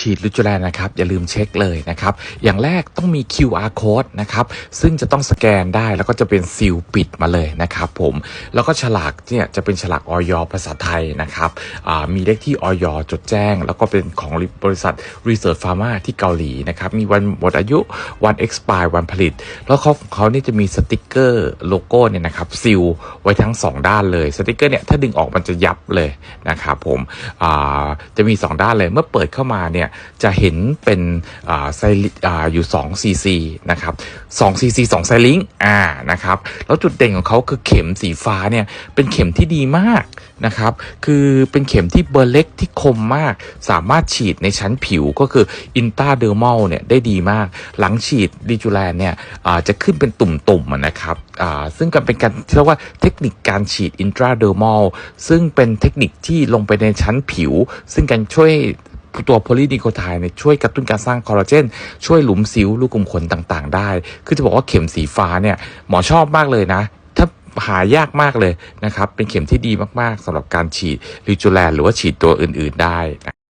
ฉีดลิจูแลนนะครับ อย่าลืมเช็คเลยนะครับ อย่างแรกต้องมี QR code นะครับ ซึ่งจะต้องสแกนได้แล้วก็จะเป็นซีลปิดมาเลยนะครับผมแล้วก็ฉลากเนี่ยจะเป็นฉลากออยภาษาไทยนะครับมีเลขที่ออยจดแจ้ง แล้วก็เป็นของบริษัท Research Pharma ที่เกาหลีนะครับมีวันหมดอายุวัน expire วันผลิต แล้วเขาของเขานี่จะมีสติกเกอร์โลโก้เนี่ยนะครับซีลไว้ทั้ง 2 ด้านเลยสติกเกอร์เนี่ยถ้าดึงออกมันจะยับเลยนะครับผมจะมี 2 ด้านเลยเมื่อเปิดเข้ามาเนี่ยจะเห็นเป็นไซลิอ่าอยู่2 cc นะครับ2 cc 2ไซลิงอ่านะครับแล้วจุดเด่นของเขาคือเข็มสีฟ้าเนี่ยเป็นเข็มที่ดีมากนะครับคือเป็นเข็มที่เบอร์เล็กที่คมมาก สามารถฉีดในชั้นผิวก็คืออินตาเดอร์ม l เนี่ยได้ดีมาก หลังฉีดดิจูแลนเนี่ยจะขึ้นเป็นตุ่มๆนะครับซึ่งก็เป็นการเรียกว่าเทคนิคการฉีดอินตราเดอร์ม l ซึ่งเป็นเทคนิคที่ลงไปในชั้นผิว ซึ่งการช่วย ตัวโพลีนิโคไทด์เนี่ยช่วยกระตุ้นการสร้างคอลลาเจน ช่วยหลุมสิวลูกกลุ่มขนต่างๆ ได้ คือจะบอกว่าเข็มสีฟ้าเนี่ยหมอชอบมากเลยนะถ้าหายากมากเลยนะครับ เป็นเข็มที่ดีมากๆสำหรับการฉีดลิจูแลนหรือว่าฉีดตัวอื่น ๆ ได้